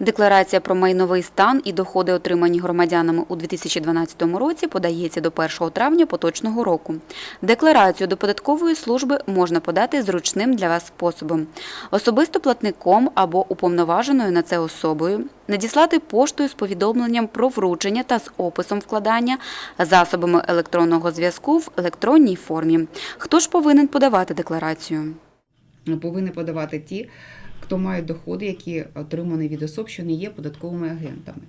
Декларація про майновий стан і доходи, отримані громадянами у 2012 році, подається до 1 травня поточного року. Декларацію до податкової служби можна подати зручним для вас способом: особисто платником або уповноваженою на це особою, надіслати поштою з повідомленням про вручення та з описом вкладання засобами електронного зв'язку в електронній формі. Хто ж повинен подавати декларацію? повинні подавати ті, хто мають доходи, які отримані від особ, що не є податковими агентами.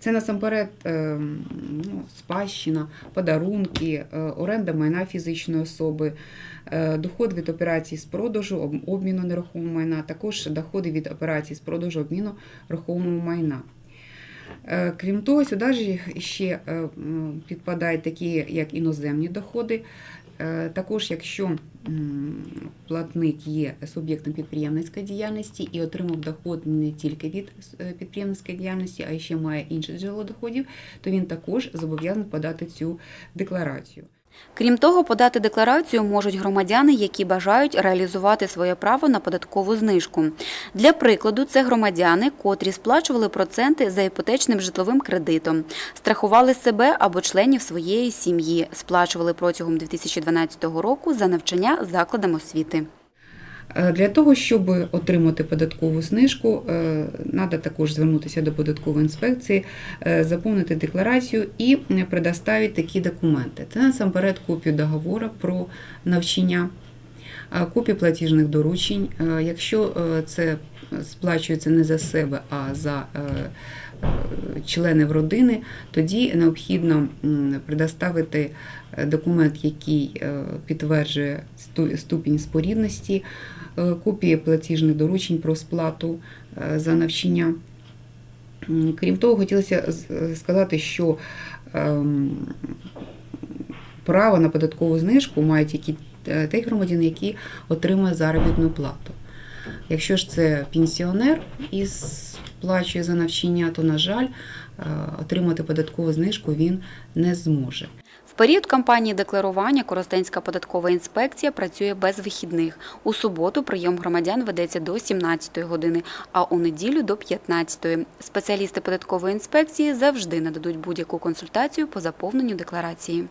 Це насамперед е, ну, спадщина, подарунки, е, оренда майна фізичної особи, е, доход від операцій з продажу, обміну нерухомого майна, також доходи від операцій з продажу обміну рухомого майна. Крім того, сюди ж ще підпадають такі, як іноземні доходи. Е, Також, якщо платник є суб'єктом підприємницької діяльності і отримав доход не тільки від е, підприємницької діяльності, а ще має інше джерело доходів, то він також зобов'язаний подати цю декларацію. Крім того, подати декларацію можуть громадяни, які бажають реалізувати своє право на податкову знижку. Для прикладу, це громадяни, котрі сплачували проценти за іпотечним житловим кредитом, страхували себе або членів своєї сім'ї, сплачували протягом 2012 року за навчання закладам освіти. Е, Для того, щоб отримати податкову знижку, треба також звернутися до податкової інспекції, е, заповнити декларацію і предоставити такі документи. Це насамперед копію договору про навчання, е, копію платіжних доручень. Е, Якщо е, це сплачується не за себе, а за е, е, членів родини, тоді необхідно предоставити е, документ, який е, підтверджує ступінь спорідності, е, копії платіжних доручень про сплату е, за навчання. Крім того, хотілося е, сказати, що ем, право на податкову знижку мають тільки е, ті громадяни, які отримують заробітну плату. Якщо ж це пенсіонер і сплачує за навчання, то, на жаль, е, отримати податкову знижку він не зможе. В період кампанії декларування Коростенська податкова інспекція працює без вихідних. У суботу прийом громадян ведеться до 17 години, а у неділю до 15. Спеціалісти податкової інспекції завжди нададуть будь-яку консультацію по заповненню декларації.